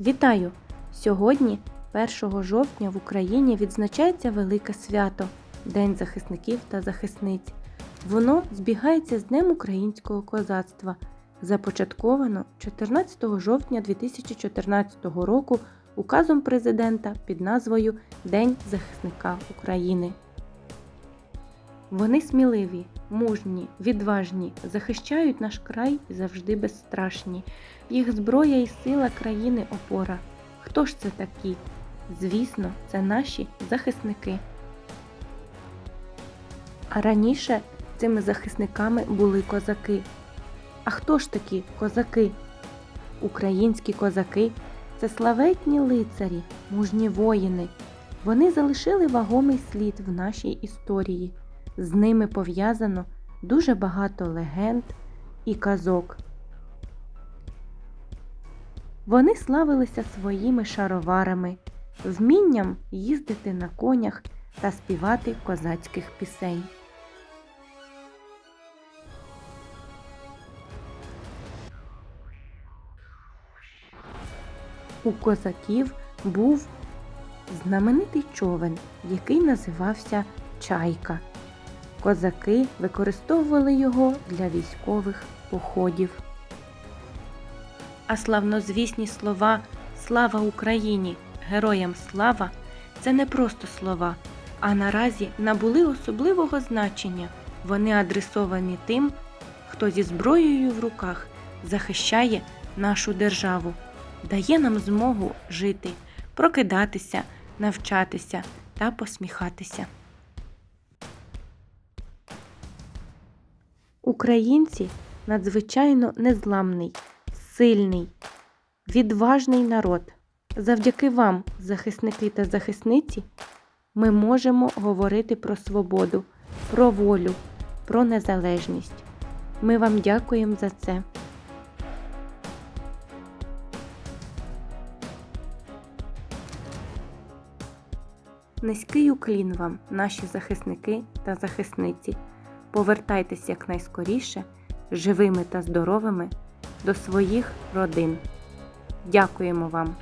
Вітаю! Сьогодні, 1 жовтня, в Україні відзначається велике свято День захисників та захисниць. Воно збігається з Днем українського козацтва, започатковано 14 жовтня 2014 року указом президента під назвою День захисника України. Вони сміливі, мужні, відважні, захищають наш край завжди безстрашні. Їх зброя і сила країни опора. Хто ж це такі? Звісно, це наші захисники. А раніше цими захисниками були козаки. А хто ж такі козаки? Українські козаки це славетні лицарі, мужні воїни. Вони залишили вагомий слід в нашій історії. З ними пов'язано дуже багато легенд і казок. Вони славилися своїми шароварами, вмінням їздити на конях та співати козацьких пісень. У козаків був знаменитий човен, який називався Чайка. Козаки використовували його для військових походів. А славнозвісні слова Слава Україні! Героям слава це не просто слова, а наразі набули особливого значення. Вони адресовані тим, хто зі зброєю в руках захищає нашу державу, дає нам змогу жити, прокидатися, навчатися та посміхатися. Українці надзвичайно незламний, сильний, відважний народ. Завдяки вам, захисники та захисниці, ми можемо говорити про свободу, про волю, про незалежність. Ми вам дякуємо за це. Низький уклін вам, наші захисники та захисниці. Повертайтесь якнайскоріше, живими та здоровими до своїх родин. Дякуємо вам!